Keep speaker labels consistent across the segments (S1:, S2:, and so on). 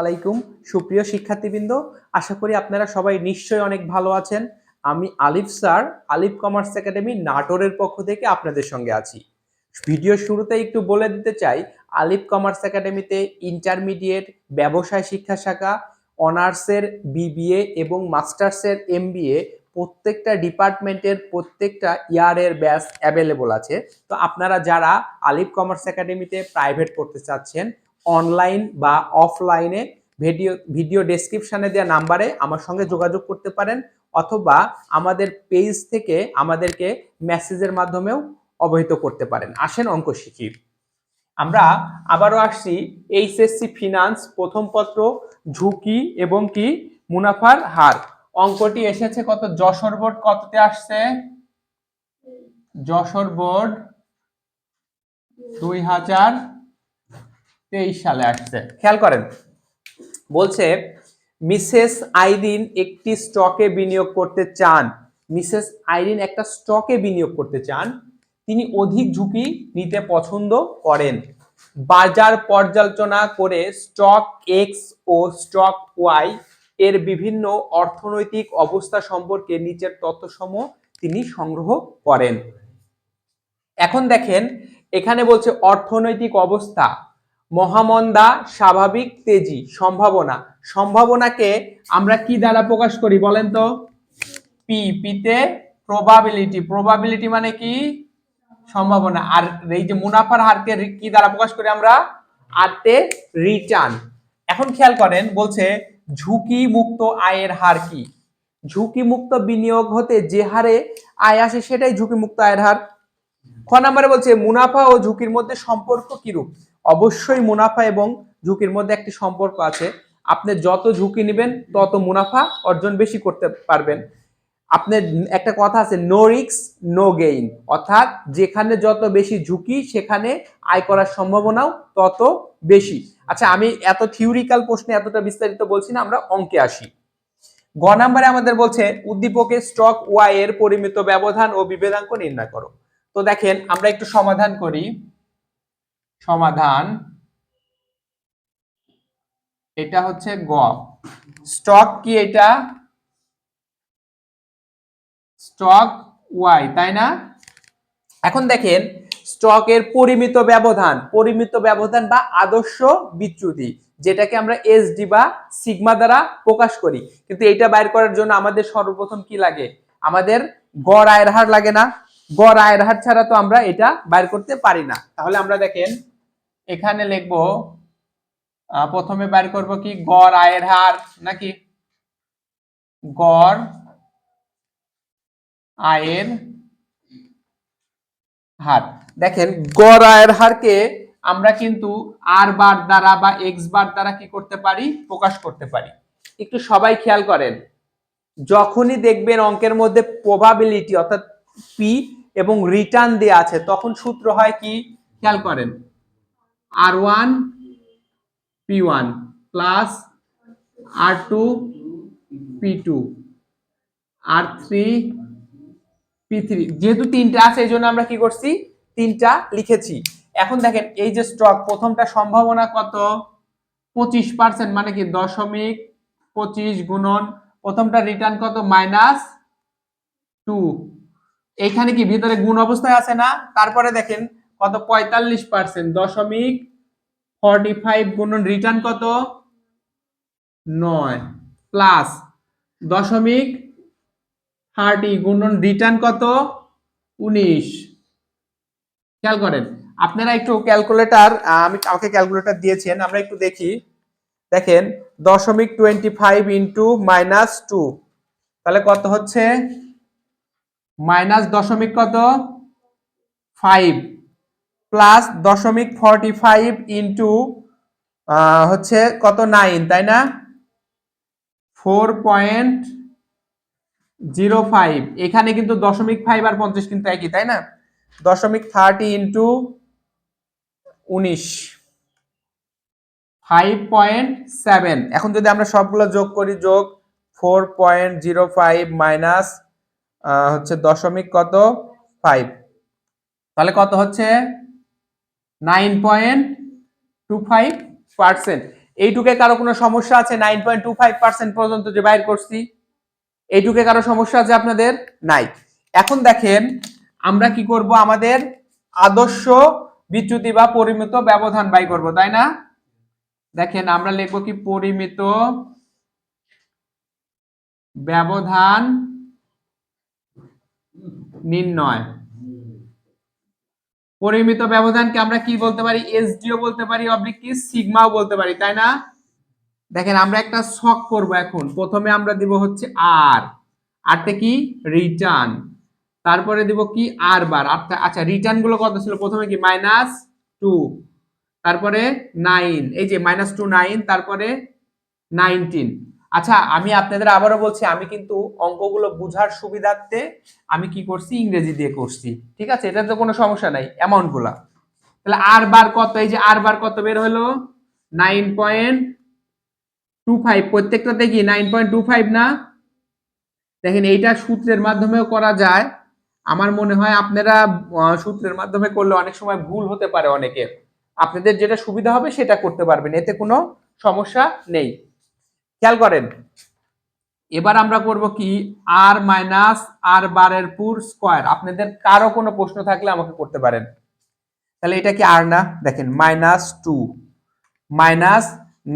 S1: আলাইকুম। সুপ্রিয় শিক্ষার্থীবৃন্দ, আশা করি আপনারা সবাই নিশ্চয়ই অনেক ভালো আছেন। আমি আলিফ স্যার, আলিফ কমার্স একাডেমি নাটোরের পক্ষ থেকে আপনাদের সঙ্গে আছি। ভিডিও শুরুতে একটু বলে দিতে চাই, আলিফ কমার্স একাডেমিতে ইন্টারমিডিয়েট, ব্যবসায় শিক্ষা শাখা, অনার্সের বিবিএ এবং মাস্টার্সের এমবিএ প্রত্যেকটা ডিপার্টমেন্টের প্রত্যেকটা ইয়ারের ব্যাচ অ্যাভেলেবল আছে। তো আপনারা যারা আলিফ কমার্স একাডেমিতে প্রাইভেট পড়তে চাচ্ছেন অনলাইন বা অফলাইনে ভিডিও ভিডিও ডেসক্রিপশনে দেওয়া নাম্বারে আমার সঙ্গে যোগাযোগ করতে পারেন অথবা আমাদের পেজ থেকে আমাদেরকে মেসেজের মাধ্যমেও অবহিত করতে পারেন। আসেন অঙ্ক শিখি। আমরা আবারও আসছি এইচএসসি ফিনান্স প্রথম পত্র, ঝুঁকি এবং কি? মুনাফার হার। অঙ্কটি এসেছে কত? যশোর বোর্ড কততে আসছে? যশোর বোর্ড দুই হাজার তেইশ সালে আসছে। খেয়াল করেন, বলছে, মিসেস আইরিন একটি স্টকে বিনিয়োগ করতে চান। মিসেস আইরিন একটা স্টকে বিনিয়োগ করতে চান। তিনি অধিক ঝুঁকি নিতে পছন্দ করেন। বাজার পর্যালোচনা করে স্টক এক্স ও স্টক ওয়াই এর বিভিন্ন অর্থনৈতিক অবস্থা সম্পর্কে নিচের তথ্যসমূহ তিনি সংগ্রহ করেন। এখন দেখেন, এখানে বলছে অর্থনৈতিক অবস্থা। মহামন্দা স্বাভাবিক তেজি, সম্ভাবনা। সম্ভাবনাকে আমরা কি দ্বারা প্রকাশ করি বলেন তো? পি পিতে প্রবাবিলিটি প্রবাবিলিটি মানে কি? সম্ভাবনা। আর এই যে মুনাফার হারকে কি দ্বারা প্রকাশ করি আমরা? আরতে রিটার্ন এখন খেয়াল করেন, বলছে ঝুঁকি মুক্ত আয়ের হার কি? ঝুঁকি মুক্ত বিনিয়োগ হতে যে হারে আয় আসে সেটাই ঝুঁকি মুক্ত আয়ের হার। খ নম্বরে বলছে মুনাফা ও ঝুঁকির মধ্যে সম্পর্ক কিরূপ? অবশ্যই মুনাফা এবং ঝুঁকির মধ্যে একটি সম্পর্ক আছে। আপনি যত ঝুঁকি নেবেন, তত মুনাফা অর্জন বেশি করতে পারবেন। আপনার একটা কথা আছে নো রিক্স নো গেইন অর্থাৎ যেখানে যত বেশি ঝুঁকি, সেখানে আয় করার সম্ভাবনাও তত বেশি। আচ্ছা আমি এত থিওরিক্যাল প্রশ্নে এতটা বিস্তারিত বলছি না, আমরা অঙ্কে আসি। গ নাম্বারে আমাদের বলছে উদ্দীপকে স্টক ওয়াই এর পরিমিত ব্যবধান ও বিভেদাঙ্ক নির্ণয় করো। তো দেখেন, আমরা একটু সমাধান করি। সমাধান। এটা হচ্ছে গ। স্টক কি এটা? স্টক ওয়াই, তাই না? এখন দেখেন, স্টকের পরিমিত ব্যবধান পরিমিত ব্যবধান বা আদর্শ বিচ্যুতি, যেটাকে আমরা এসডি বা সিগমা দ্বারা প্রকাশ করি। কিন্তু এটা বাইর করার জন্য আমাদের সর্বপ্রথম কি লাগে? আমাদের গড় আয়ের হার লাগে না। গড় আয়ের হার ছাড়া তো আমরা এটা বাইর করতে পারি না। তাহলে আমরা দেখেন এখানে লিখব প্রথমে বাইর করব কি? গড় আয়ের হার, নাকি? গড় আয়ের হার। দেখেন, গড় আয়ের হারকে আমরা কিন্তু আর বার দ্বারা বা এক্স বার দ্বারা কি করতে পারি? প্রকাশ করতে পারি। একটু সবাই খেয়াল করেন, যখনই দেখবেন অঙ্কের মধ্যে প্রবাবিলিটি অর্থাৎ পি এবং রিটার্ন দেওয়া আছে, তখন সূত্র হয় কি? খেয়াল করেন R one P one plus R two P two R three P three যেহেতু তিনটা আছে, এই জন্য আমরা কি করছি? তিনটা লিখেছি। এখন দেখেন, এই যে স্টক প্রথমটা সম্ভাবনা কত? পঁচিশ পার্সেন্ট মানে কি? দশমিক পঁচিশ গুণন। প্রথমটা রিটার্ন কত? মাইনাস টু এখানে কি? ভিতরে গুণ অবস্থায় আছে না? তারপরে দেখেন কত? পঁয়তাল্লিশ পার্সেন্ট দশমিক ফর্টি ফাইভ গুণন রিটার্ন কত? নয়। প্লাস দশমিক থার্টি গুণন রিটার্ন কত? উনিশ। খেয়াল করেন, আপনারা একটু ক্যালকুলেটার আমি কাউকে ক্যালকুলেটার দিয়েছেন, আমরা একটু দেখি। দেখেন, দশমিক twenty five into minus two তাহলে কত হচ্ছে? মাইনাস দশমিক কত? ফাইভ প্লাস দশমিক ফর্টি ফাইভ ইন্টু হচ্ছে কত নাইন তাই না? ফোর পয়েন্ট জিরো ফাইভ এখানে কিন্তু দশমিক ফাইভ আর পঞ্চাশ কিন্তু একই, তাই না? দশমিক থার্টি ইন্টু উনিশ। ফাইভ পয়েন্ট সেভেন এখন যদি আমরা সবগুলো যোগ করি, যোগ four point zero five minus হচ্ছে দশমিক কত? ফাইভ তাহলে কত হচ্ছে? Nine point two five percent. এইটুকে কারও কোনো সমস্যা আছে? Nine point two five percent পর্যন্ত যে বাইর করছি, এইটুকে কারও সমস্যা আছে আপনাদের? নাই। এখন দেখেন, আমরা কি করব? আমাদের আদর্শ বিচ্যুতি বা পরিমিত ব্যবধান বাই করব, তাই না? দেখেন, আমরা লিখব কি পরিমিত ব্যবধান নির্ণয়। পরিমিত ব্যবধানকে আমরা কি বলতে পারি? এসডিও বলতে পারি অবলিক কি? সিগমাও বলতে পারি, তাই না? দেখেন, আমরা একটা শক করব এখন। প্রথমে আমরা দিব হচ্ছে আর আরটা কি? রিটার্ন তারপরে দিব কি? আর বার আচ্ছা রিটার্নগুলো কত ছিল? প্রথমে কি? মাইনাস টু তারপরে নাইন এই যে মাইনাস টু নাইন তারপরে নাইনটিন আচ্ছা আমি আপনাদের আবারও বলছি, আমি কিন্তু অঙ্কগুলো বুঝার সুবিধার্থে আমি কি করছি, ইংরেজি দিয়ে করছি। ঠিক আছে? এটা তো কোনো সমস্যা নাই অ্যামাউন্টগুলা তাহলে আর বার কত? এই যে আর বার কত বের হলো? নাইন পয়েন্ট টু ফাইভ প্রত্যেকটাতে কি নাইন পয়েন্ট টু ফাইভ না? দেখেন, এইটা সূত্রের মাধ্যমেও করা যায়। আমার মনে হয় আপনারা সূত্রের মাধ্যমে করলে অনেক সময় ভুল হতে পারে অনেকের। আপনাদের যেটা সুবিধা হবে সেটা করতে পারবেন, এতে কোনো সমস্যা নেই। খেয়াল করেন। এবার আমরা করব কি? আর মাইনাস আর বারের পুর স্কোয়ার আপনাদের কারও কোনো প্রশ্ন থাকলে আমাকে করতে পারেন। তাহলে এটা কি আর না? দেখেন minus two minus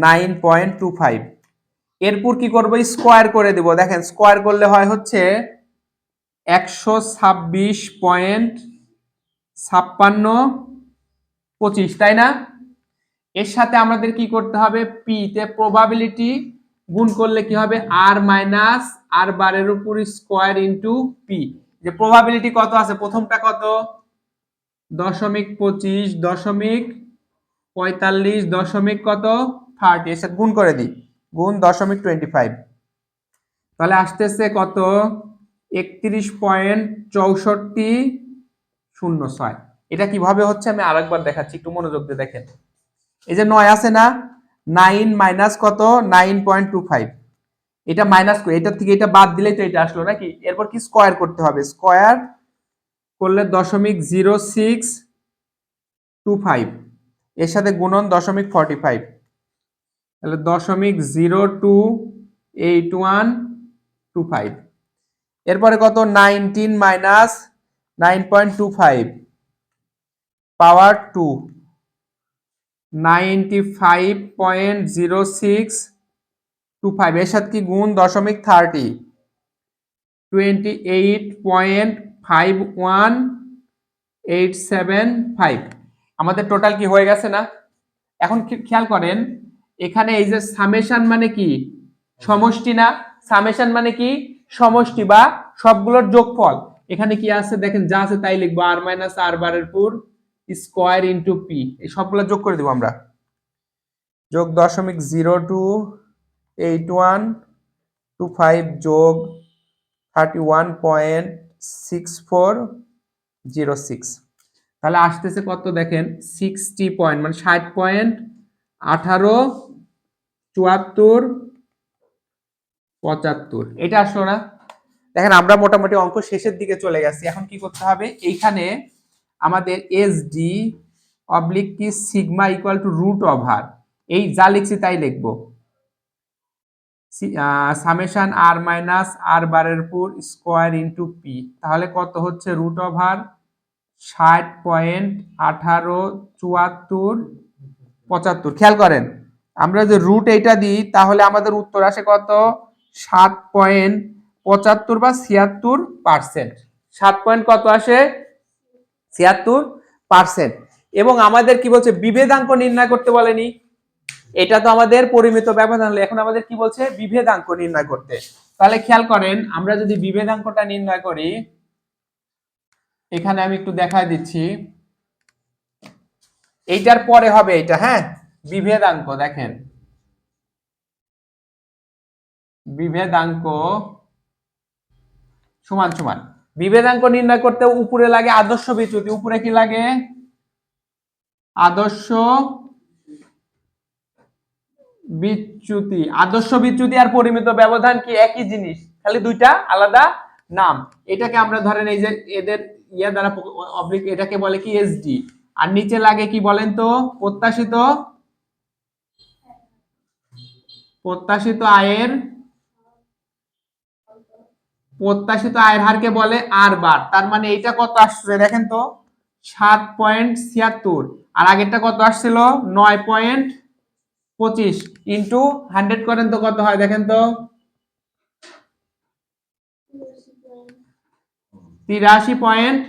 S1: nine point two five এরপর কি করব? স্কোয়ার করে দিব। দেখেন স্কোয়ার করলে হয় হচ্ছে একশো ছাব্বিশ পয়েন্ট ছাপ্পান্ন পঁচিশ, তাই না? এর সাথে আমাদের কি করতে হবে? পিতে প্রবাবিলিটি গুণ করলে কি হবে? আর মাইনাস আর বারের উপর স্কোয়ার ইন্টু পি যে প্রবাবিলিটি কত আছে? প্রথমটা কত? দশমিক পঁচিশ, দশমিক পঁয়তাল্লিশ, দশমিক কত? থার্টি এর সাথে গুণ করে দিই। গুণ দশমিক টোয়েন্টি ফাইভ তাহলে আসতেছে কত? একত্রিশ পয়েন্ট চৌষট্টি শূন্য ছয়। এটা কীভাবে হচ্ছে? আমি আরেকবার দেখাচ্ছি। একটু মনোযোগ দিয়ে দেখেন। এই যে নয় আছে না? নাইন মাইনাস কত? Nine point two five. এটা মাইনাস করে, এটার থেকে এটা বাদ দিলেই তো এটা আসলো নাকি? এরপর কি স্কোয়ার করতে হবে? স্কোয়ার করলে দশমিক জিরো সিক্স টু ফাইভ। এর সাথে গুণন দশমিক ফর্টি ফাইভ। তাহলে দশমিক zero two eight one two five. এরপরে কত? Nineteen minus nine point two five power two. Ninety five point zero six two five. এর সাথে কি গুণ দশমিক thirty? Twenty eight point five one eight seven five. আমাদের টোটাল কি হয়ে গেছে না? এখন খেয়াল করেন, এখানে এই যে সামেশন মানে কি? সমষ্টি না? সামেশান মানে কি? সমষ্টি বা সবগুলোর যোগফল। এখানে কি আছে? দেখেন, যা আছে তাই লিখব আর মাইনাস আর বারের পুর। Square into P. এই সবগুলো যোগ করে দিব আমরা। যোগ দশমিক zero two eight one two five যোগ thirty one point six four zero six. তাহলে আসতেছে কত দেখেন? সিক্সটি পয়েন্ট মানে ষাট পয়েন্ট, আঠারো, চুয়াত্তর, পঁচাত্তর। এটা আসলো না? দেখেন আমরা মোটামুটি অঙ্ক শেষের দিকে চলে গেছি। এখন কি করতে হবে? এইখানে আমাদের এস ডি অবলিক কি sigma equal to root over এই যা লিখছি তাই লিখব। সামেশন আর মাইনাস আর বারের উপর স্কোয়ার ইন্টু পি তাহলে কত হচ্ছে রুট ওভার ষাট পয়েন্ট আঠারো চুয়াত্তর পঁচাত্তর। খেয়াল করেন, আমরা যে রুট এইটা দিই, তাহলে আমাদের উত্তর আসে কত? সাত পয়েন্ট পঁচাত্তর বা ছিয়াত্তর পার্সেন্ট সাত পয়েন্ট কত আসে? ছিয়াত্তর পার্সেন্ট এবং আমাদের কি বলছে? বিভেদাঙ্ক নির্ণয় করতে বলেনি। এটা তো আমাদের পরিমিত ব্যবধান। এখন আমাদের কি বলছে? বিভেদাঙ্ক নির্ণয় করতে। তাহলে খেয়াল করেন, আমরা যদি বিভেদাঙ্কটা নির্ণয় করি, এখানে আমি একটু দেখায় দিচ্ছি। এইটার পরে হবে এটা হ্যাঁ? বিভেদাঙ্ক, দেখেন। বিভেদাঙ্ক সমান সমান। বিভেদাঙ্ক নির্ণয় করতে উপরে লাগে আদর্শ বিচ্যুতি। উপরে কি লাগে? আদর্শ বিচ্যুতি। আদর্শ বিচ্যুতি আর পরিমিত ব্যবধান কি একই জিনিস? খালি দুইটা আলাদা নাম। এটাকে আমরা ধরেন এই যে এদের ইয়া দ্বারা অবলিক এটাকে বলে কি এসডি আর নিচে লাগে কি বলেন তো? প্রত্যাশিত প্রত্যাশিত আয়ের প্রত্যাশিত আয়ের হারকে বলে আর বার। তার মানে এইটা কত আসছে দেখেন তো? সাত পয়েন্ট ছিয়াত্তর। আর আগেরটা কত আসছিল? নয় পয়েন্ট পঁচিশ ইন্টু হান্ড্রেড করেন তো কত হয় দেখেন তো? তিরাশি পয়েন্ট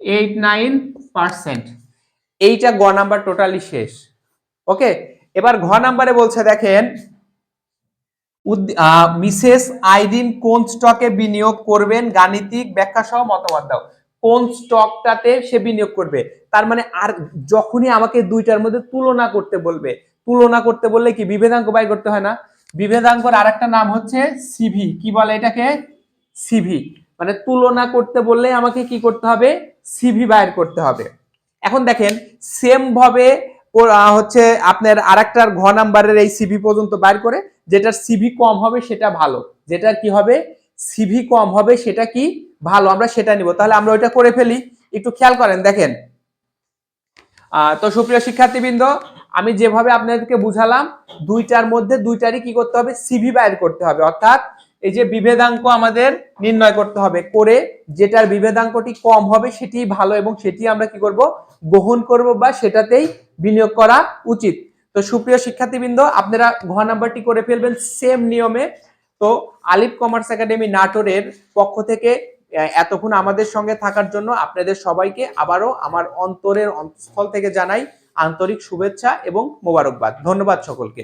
S1: এইট নাইন পার্সেন্ট। এইটা গ নাম্বার টোটালি শেষ। ওকে? এবার ঘ নাম্বারে বলছে দেখেন মিসেস আইদিন কোন স্টকে বিনিয়োগ করবেন গাণিতিক ব্যাখ্যা সহ মতামত দাও। কোন স্টকটাতে সে বিনিয়োগ করবে? তার মানে আর যখনই আমাকে দুইটার মধ্যে তুলনা করতে বলবে, তুলনা করতে বললে কি বিভেদাঙ্ক বাই করতে হয় না? বিভেদাঙ্কর আরেকটা নাম হচ্ছে সিভি কি বলে এটাকে? সিভি মানে তুলনা করতে বললে আমাকে কি করতে হবে? সিভি বাইর করতে হবে। এখন দেখেন সেম ভাবে হচ্ছে আপনার আরেকটার ঘ নাম্বারের এই সিভি পর্যন্ত বাইর করে যেটার সিভি কম হবে সেটা ভালো। যেটার কি হবে? সিভি কম হবে সেটা কি ভালো? আমরা সেটা নিব। তাহলে আমরা ওইটা করে ফেলি। একটু খেয়াল করেন, দেখেন। তো সুপ্রিয় শিক্ষার্থীবৃন্দ, আমি যেভাবে আপনাদেরকে বুঝালাম, দুইটার মধ্যে দুইটারই কি করতে হবে? সিভি বাইর করতে হবে। অর্থাৎ এই যে বিভেদাঙ্ক আমাদের নির্ণয় করতে হবে। করে যেটার বিভেদাঙ্কটি কম হবে সেটি ভালো এবং সেটি আমরা কি করব? গ্রহণ করব বা সেটাতেই বিনিয়োগ করা উচিত। তো সুপ্রিয় শিক্ষার্থীবৃন্দ, আপনারা ঘ নাম্বারটি করে ফেলবেন সেম নিয়মে। তো আলিফ কমার্স একাডেমি নাটোরের পক্ষ থেকে এতক্ষণ আমাদের সঙ্গে থাকার জন্য আপনাদের সবাইকে আবারও আমার অন্তরের অন্তঃস্থল থেকে জানাই আন্তরিক শুভেচ্ছা এবং মোবারকবাদ। ধন্যবাদ সকলকে।